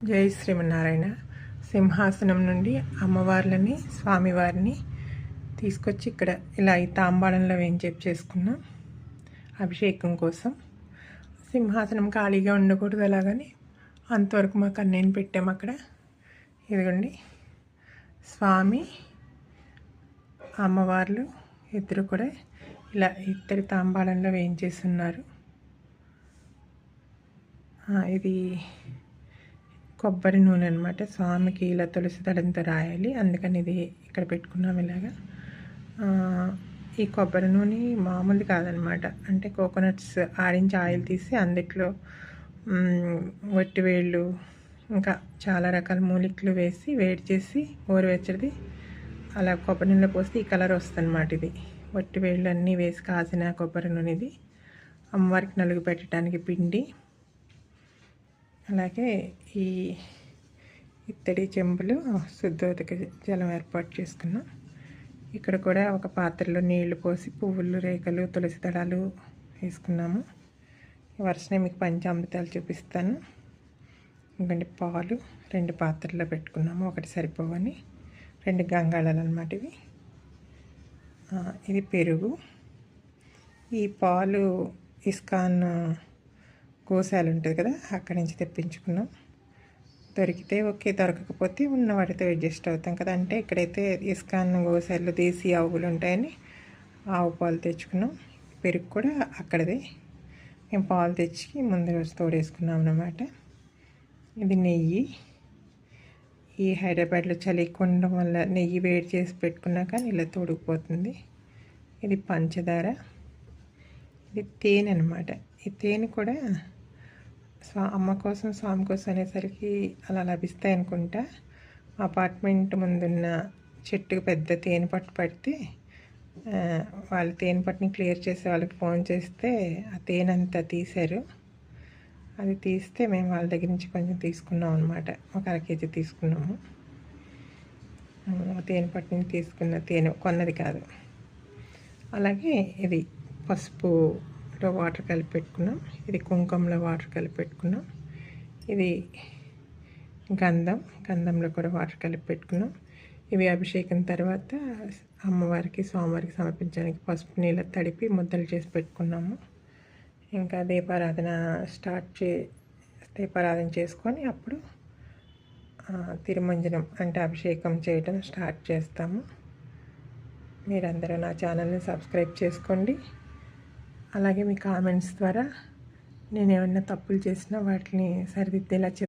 జై శ్రీమన్నారాయణ. సింహాసనం నుండి అమ్మవార్లని స్వామివారిని తీసుకొచ్చి ఇక్కడ ఇలా ఈ తాంబాళంలో వేయించేపు చేసుకున్నాం అభిషేకం కోసం. సింహాసనం ఖాళీగా ఉండకూడదు అలాగని అంతవరకు మాకు అన్నయ్యని పెట్టాము అక్కడ. ఇదిగోండి. స్వామి అమ్మవార్లు ఇద్దరు కూడా ఇలా ఇద్దరి తాంబాళంలో వేయించేస్తున్నారు ఇది కొబ్బరి నూనె అనమాట స్వామికి ఇలా తులసి దళంతో రాయాలి. అందుకని ఇది ఇక్కడ పెట్టుకున్నాం ఇలాగా. ఈ కొబ్బరి నూనె మామూలు కాదనమాట అంటే కోకోనట్స్ ఆడించి ఆయిల్ తీసి అందుట్లో వట్టి వట్టివేళ్ళు ఇంకా చాలా రకాల మూలికలు వేసి వేడి చేసి గోరువెచ్చడిది అలా కొబ్బరి నూనెలో పోస్తే ఈ కలర్ వస్తుందన్నమాట ఇది. వట్టి వేళ్ళు అన్నీ వేసి కాసిన కొబ్బరి నూనె ఇది. అమ్మవారికి నలుగు పెట్టడానికి పిండి అలాగే ఈ ఇత్తడి చెంబులు శుద్ధోదక జలం ఏర్పాటు చేసుకున్నాం ఇక్కడ కూడా ఒక పాత్రలో నీళ్ళు పోసి పువ్వులు రేఖలు తులసి దళాలు వేసుకున్నాము. వరుసనే మీకు పంచామృతాలు చూపిస్తాను. ఇంకండి పాలు రెండు పాత్రల్లో పెట్టుకున్నాము. ఒకటి సరిపోవని రెండు గంగాళాలు అనమాట ఇవి. ఇది పెరుగు. ఈ పాలు ఇస్కాన్ గోశాల ఉంటుంది కదా అక్కడి నుంచి తెప్పించుకున్నాం. దొరికితే ఓకే దొరకకపోతే ఉన్న వాటితో అడ్జస్ట్ అవుతాం కదా. అంటే ఇక్కడైతే ఇస్కాన్ గోశాలలో దేశీ ఆవులు ఉంటాయని ఆవు పాలు తెచ్చుకున్నాం. పెరుగు కూడా అక్కడదే. మేము పాలు తెచ్చి ముందు రోజు తోడేసుకున్నాం అన్నమాట. ఇది నెయ్యి. ఈ హైదరాబాద్లో చలి ఎక్కువ ఉండడం వల్ల నెయ్యి వేడి చేసి పెట్టుకున్నా కానీ ఇలా తోడుకుపోతుంది. ఇది పంచదార. ఇది తేనె అనమాట ఈ తేనె కూడా సా అమ్మ కోసం స్వామి కోసం అనేసరికి అలా లభిస్తాయి అనుకుంటా. అపార్ట్మెంట్ ముందున్న చెట్టుకు పెద్ద తేనె పట్టు పడితే వాళ్ళు తేనె పట్టుని క్లియర్ చేసే వాళ్ళకి ఫోన్ చేస్తే ఆ తేనె అంతా తీశారు. అది తీస్తే మేము వాళ్ళ దగ్గర నుంచి కొంచెం తీసుకున్నాం అనమాట ఒక అర కేజీ తీసుకున్నాము. ఆ తేనె పట్టుని తీసుకున్న తేనె కొన్నది కాదు. అలాగే ఇది పసుపు ఇక్కడ వాటర్ కలిపి పెట్టుకున్నాం ఇది కుంకుమలో వాటర్ కలిపి పెట్టుకున్నాం ఇది గంధం గంధంలో కూడా వాటర్ కలిపి పెట్టుకున్నాం ఇవి అభిషేకం తర్వాత అమ్మవారికి స్వామివారికి సమర్పించడానికి పసుపు నీళ్ళ తడిపి ముద్దలు చేసి పెట్టుకున్నాము. ఇంకా దీపారాధన స్టార్ట్ చే దీపారాధన చేసుకొని అప్పుడు తిరుమంజనం అంటే అభిషేకం చేయడం స్టార్ట్ చేస్తాము. మీరందరూ నా ఛానల్ని సబ్స్క్రైబ్ చేసుకోండి. అలాగే మీ కామెంట్స్ ద్వారా నేను ఏమైనా తప్పులు చేసినా వాటిని సరిదిద్దేలా చెప్